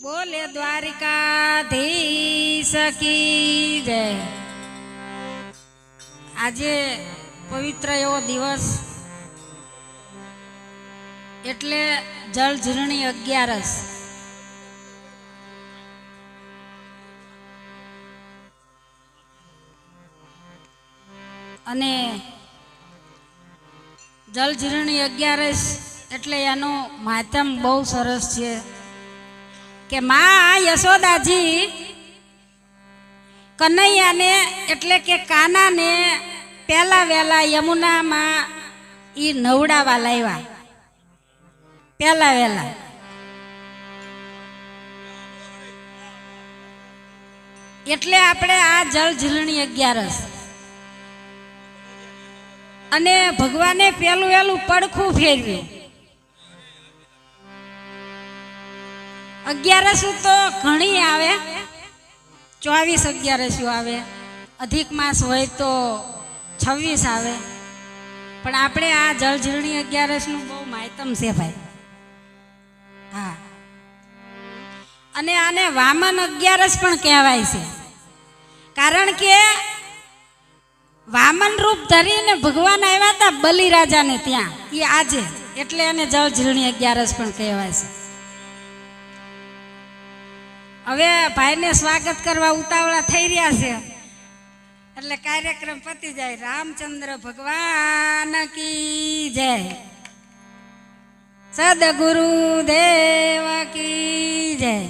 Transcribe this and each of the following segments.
બોલે દ્વારિકાધીશ કી જય. આજે પવિત્ર એવો દિવસ એટલે જળ ઝરણી અગિયારસ. અને જલ ઝરણી અગિયારસ એટલે એનું માધ્યમ બહુ સરસ છે. કે માં, યશોદાજી, કનૈયાને એટલે કે કાનાને પહેલા વહેલા યમુનામાં એ નવડાવા લાવ્યા પહેલા વહેલા. એટલે આપણે આ જળ ઝીલણી અગિયારસ. અને ભગવાને પેલું વહેલું પડખું ફેરવ્યું. અગિયારસું તો ઘણી આવે. ચોવીસ અગિયારસું આવે? અધિક માસ હોય તો છવ્વીસ આવે. પણ આપણે આ જળઝરણી અગિયારસનું બહુ માયતમ છે ભાઈ. હા. અને આને વામન અગિયારસ પણ કહેવાય છે. કારણ કે વામન રૂપ ધરીને ભગવાન આવ્યા હતા બલિરાજાને ત્યાં. એ આજે. એટલે એને જળઝરણી અગિયારસ પણ કહેવાય છે. હવે ભાઈને સ્વાગત કરવા ઉતાવળા થઈ રહ્યા છે. એટલે કાર્યક્રમ પતી જાય. રામચંદ્ર ભગવાન કી જય. સદગુરુ દેવ કી જય.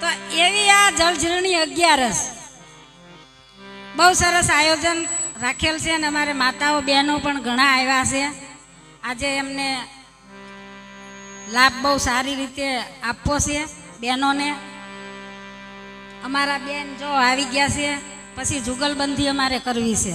તો એવી આ જળઝરણી અગિયારસ. બહુ સરસ આયોજન રાખેલ છે અને અમારે માતાઓ બહેનો પણ ઘણા આવ્યા છે. આજે એમને લાભ બહુ સારી રીતે આપવો છે બહેનોને. અમારા બેન જો આવી ગયા છે, પછી જુગલબંધી અમારે કરવી છે.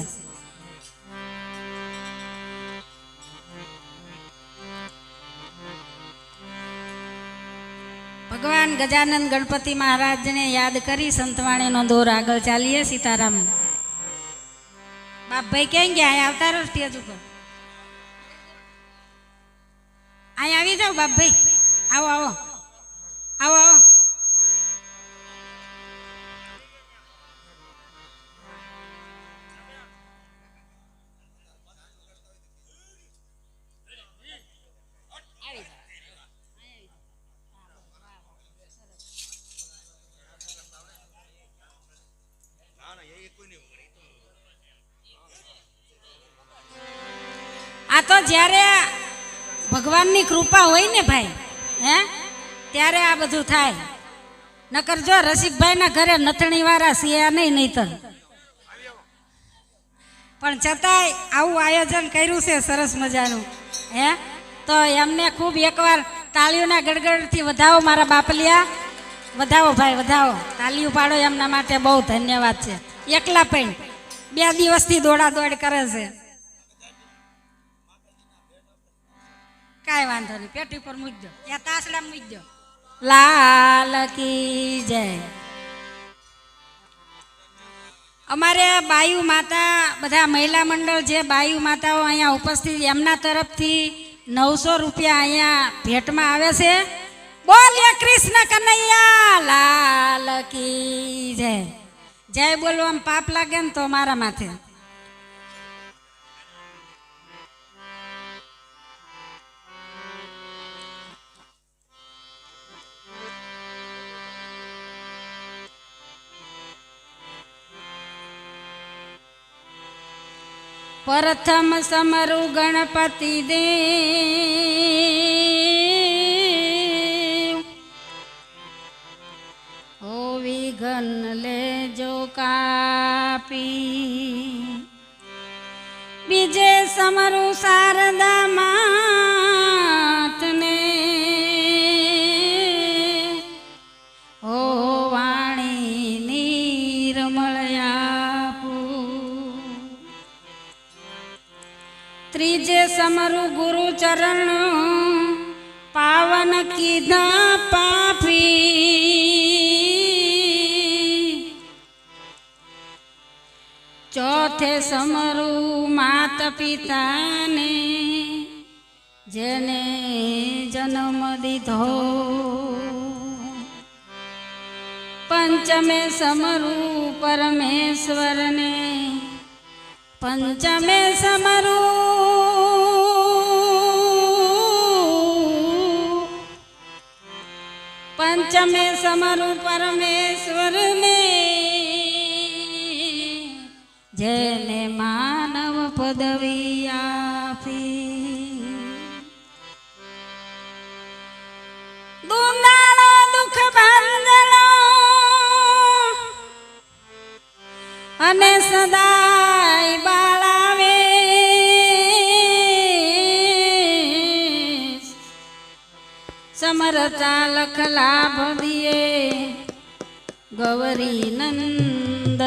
ભગવાન ગજાનંદ ગણપતિ મહારાજને યાદ કરી સંતવાણીનો દોર આગળ ચાલીએ સીતારામ. બાપભાઈ ક્યાં ગયા? આવતા રહો સ્ટેજ ઉપર. અહીંયા આવી જાઓ બાપભાઈ આવો આવો. આવો આવો. આ તો જ્યારે ભગવાનની કૃપા હોય ને ભાઈ, હે? ત્યારે આ બધું થાય. નકર જો રસિકભાઈના ઘરે નથણી વાળા સિયા નહીં, નહીતર. પણ છતાંય આવું આયોજન કર્યું છે સરસ મજાનું, હે? તો એમને ખૂબ એકવાર તાળીઓના ગડગડથી વધાવો મારા બાપલિયા. વધાવો ભાઈ, વધાવો. તાલીઓ પાડો એમના માટે બહુ ધન્યવાદ છે. એકલા પણ. બે દિવસથી દોડા દોડ કરે છે. કાંઈ વાંધો નહીં. પેટી પર મૂકજો યા તાસડા મૂકજો લાલ કી જય. અમારે બાયુ માતા, બધા મહિલા મંડળ જે બાયુ માતાઓ અહીંયા ઉપસ્થિત, એમના તરફથી નવસો રૂપિયા અહીંયા ભેટમાં આવે છે. બોલીએ કૃષ્ણ કનૈયા, લાલ કી જય. જય બોલવામાં પાપ લાગે ને તો મારા માથે. પ્રથમ સમરુ ગણપતિ દે ઓ વિઘન લેજો કાપી. બીજે સમરુ શારદા ત્રીજે સમરુ ગુરુ ચરણ પાવન કીધા પાપી ચોથે સમરુ માત પિતાને જેને જન્મ દીધો. પંચમે સમરુ પરમેશ્વરને, પંચમે સમરૂ પંચમે સમરૂ પરમેશ્વરને સમર લખ લાભ દિયે ગૌરી નંદ